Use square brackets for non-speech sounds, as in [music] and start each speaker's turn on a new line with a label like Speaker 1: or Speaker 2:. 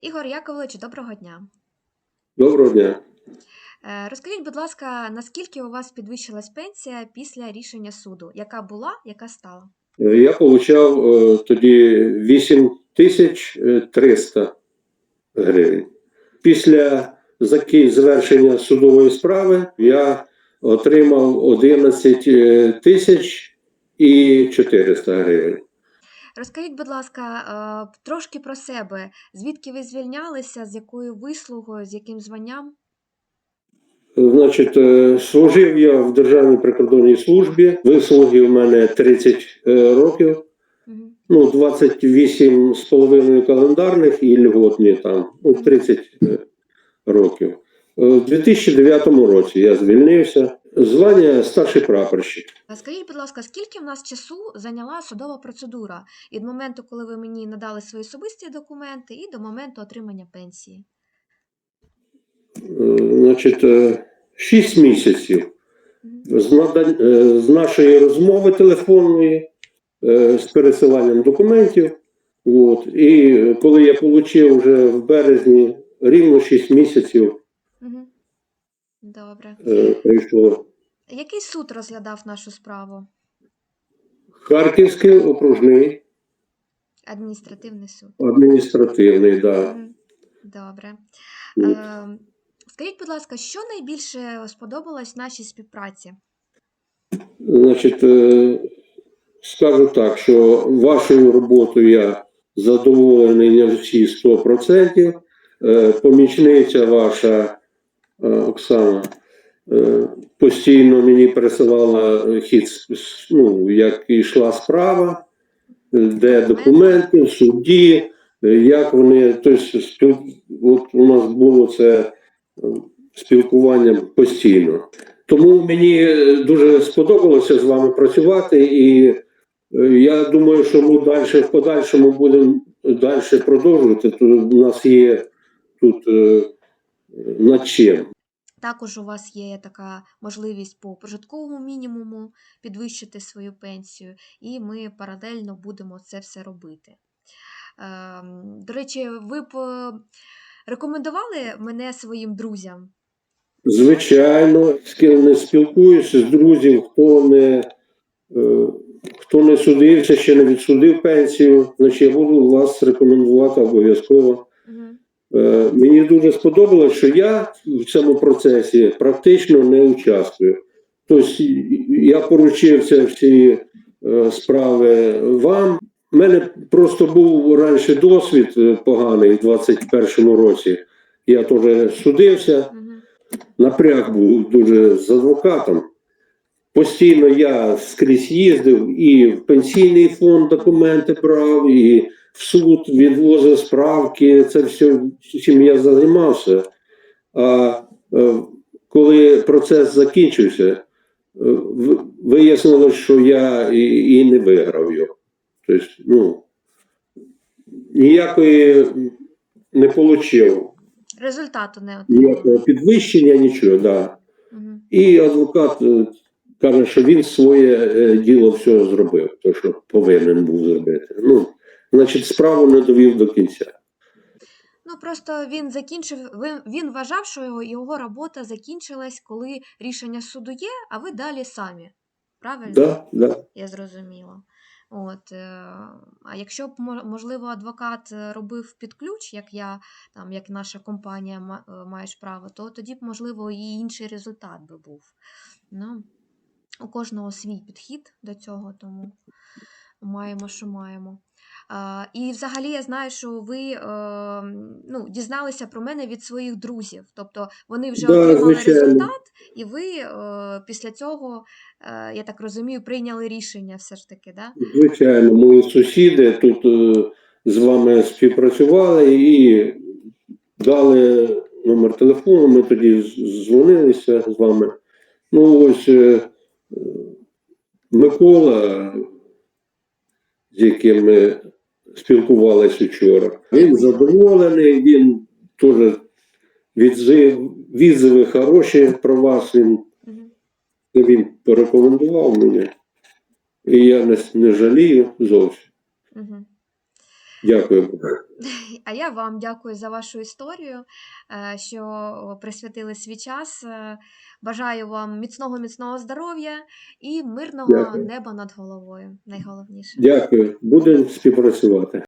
Speaker 1: Ігор Яковлевич, доброго дня.
Speaker 2: Доброго дня.
Speaker 1: Е, Розкажіть, будь ласка, наскільки у вас підвищилась пенсія після рішення суду? Яка була, яка стала?
Speaker 2: Е, Я отримав тоді 8300 гривень. Після завершення судової справи я отримав 11 тисяч і 400 гривень.
Speaker 1: Розкажіть, будь ласка, е, трошки про себе. Звідки ви звільнялися, з якою вислугою, з яким званням?
Speaker 2: Значить, е, служив я в Державній прикордонній службі. Вислуги в мене 30 е, років. Ну, 28 з половиною календарних і льготні там, ну, 30 е, років. У 2009 році я звільнився. Звання старший прапорщик.
Speaker 1: Скажіть, будь ласка, скільки в нас часу зайняла судова процедура від моменту, коли ви мені надали свої особисті документи, і до моменту отримання пенсії?
Speaker 2: Е, Значить, 6 місяців з, надань- е, з нашої розмови телефонної, е, з пересиланням документів. От. І е, коли я отримав вже в березні рівно 6 місяців.
Speaker 1: Добре.
Speaker 2: е, прийшло.
Speaker 1: Який суд розглядав нашу справу?
Speaker 2: Харківський окружний
Speaker 1: Адміністративний суд.
Speaker 2: адміністративний, да.
Speaker 1: Добре. Е, Скажіть, будь ласка, що найбільше сподобалось в нашій співпраці?
Speaker 2: Значить, е, скажу так, що вашою роботою я задоволений не всі 100%. Е, Помічниця ваша Оксана е, постійно мені пересилала хід, ну, як йшла справа, е, де документи, е, як вони, тобто, от у нас було це е, спілкування постійно. Тому мені е, дуже сподобалося з вами працювати, і е, я думаю, що ми далі в подальшому будемо далі продовжувати. То у нас є тут е, над чим.
Speaker 1: Також у вас є така можливість по прожитковому мінімуму підвищити свою пенсію, і ми паралельно будемо це все робити. Ем, До речі, ви б е, рекомендували мене своїм друзям?
Speaker 2: Звичайно, з ким не спілкуюся, з друзів, хто не, е, хто не судився, ще не відсудив пенсію, значить я буду вас рекомендувати обов'язково. Е, Мені дуже сподобалось, що я в цьому процесі практично не участвую. Тобто я поручився всі е, справи вам. У мене просто був раніше досвід е, поганий в 21-му році. Я теж судився, напряг був дуже з адвокатом. Постійно я скрізь їздив і в пенсійний фонд документи брав, і в суд відвозив справки. Це все чим я займався. А е, коли процес закінчився, е, вияснилось, що я і, і не виграв його. Тобто, ну, ніякої не отримав,
Speaker 1: Результату не
Speaker 2: ніякого підвищення, нічого. Да.
Speaker 1: Мгм.
Speaker 2: І адвокат е, каже, що він своє е, діло все зробив, то що повинен був зробити. Ну, значить, справу не довів до кінця.
Speaker 1: Ну просто він закінчив. Він, він вважав, що його, його робота закінчилась, коли рішення суду є, а ви далі самі. Правильно?
Speaker 2: Да, да.
Speaker 1: Я зрозуміла. От, е, а якщо б можливо адвокат е, робив під ключ, як я, там, як наша компанія ма- маєш право, то тоді б, можливо, і інший результат би був. Ну, у кожного свій підхід до цього, тому маємо, що маємо. І взагалі я знаю, що ви е, ну, дізналися про мене від своїх друзів. Тобто вони вже
Speaker 2: Да,
Speaker 1: отримали
Speaker 2: звичайно.
Speaker 1: результат, і ви е, після цього, е, я так розумію, прийняли рішення все ж таки, да?
Speaker 2: Звичайно, мої сусіди тут з вами співпрацювали і дали номер телефону. Ми тоді дзвонилися з вами. Ну, ось Микола, з яким ми спілкувалися вчора, він задоволений, він теж відзив, відзиви хороші про вас. Він, він порекомендував мене. І я не, не жалію зовсім. Дякую. [laughs]
Speaker 1: А я вам дякую за вашу історію, е, що присвятили свій час. Е, Бажаю вам міцного міцного здоров'я і мирного
Speaker 2: Дякую.
Speaker 1: неба над головою. Найголовніше.
Speaker 2: Дякую. Будемо співпрацювати.